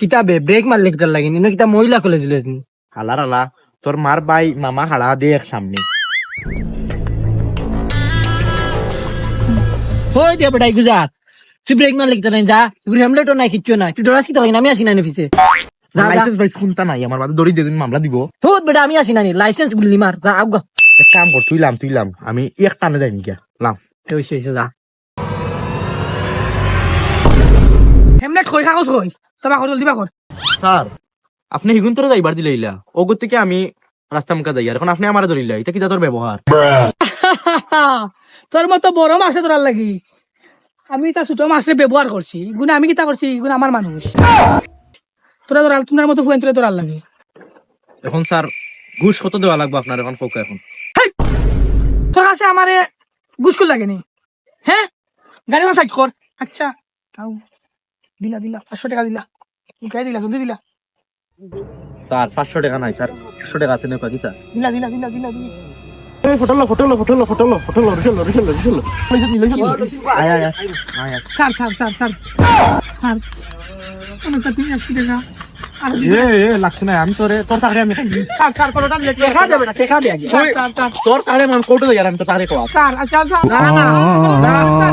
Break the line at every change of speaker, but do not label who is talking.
কিতাবে ব্রেক মারলে কিতার লাগে নি? কিতা মহিলা কলেজ লেজনি
হালার হালা তোর মার বাই মামা হালা দেখ সামনে।
হই দে বেটাই গুজার তুই ব্রেক মারলে কিতা নাই যা। এগুলো হেমলেটও নাই কিচ্ছু নাই। তুই ডরাস কিতা লাগে আমি আসি না অফিসে
লাইসেন্স বাইস কোনটা নাই আমার বাদে দড়ি দিয়ে দিন মামলা দিব।
হুত বেটা আমি আসি না নি। লাইসেন্স গুলি মার যা আগ
এক কাম কর তুই লাম তুই লাম। আমি এক টানে যাই গিয়া লাম।
হইছে যা। হেমলেট কই কাগজ কই তোমা কর
স্যার আপনি হিগুন তোরে যাইবার দিলে ইলা। ওগর থেকে আমি রাস্তা মুখা যাই আর এখন আপনি আমার ধরিলা এটা কিটা তোর ব্যবহার
তোর মতো বড় মাছে তোরার লাগি। আমি তা ছোট মাছের ব্যবহার করছি গুণ আমি কিতা করছি গুণ আমার মানুষ তোরা তোমার মতো ফুয়েন তোরা লাগে।
এখন স্যার ঘুষ কত দেওয়া লাগবে আপনার এখন ফোকা এখন?
তোর কাছে আমারে গুসকুল লাগেনি হ্যাঁ গাড়ি সাইড কর আচ্ছা। তাও দিলা দিলা পাঁচশো টাকা দিলা গাড়ি দিলা জলদি দিলা
স্যার পাঁচশো টাকা নাই স্যার একশো টাকা আছে না কি স্যার
দিলা দিলা দিলা দিলা দিলা
ফটোলো ফটোলো ফটোলো ফটোলো ফটোলো রিসেলো রিসেলো রিসেলো আয় আয় আয়
sir sir sir sir sir অনেক তিন আশি টাকা
এ এ লাগছে আমি তোরে তোর চাকরি আমি
স্যার স্যার কোনোটা টেকা দেবে না দিয়ে
তোর চাকরি আমি আমি তোর চাকরি কোয়া
স্যার আচ্ছা আচ্ছা না না না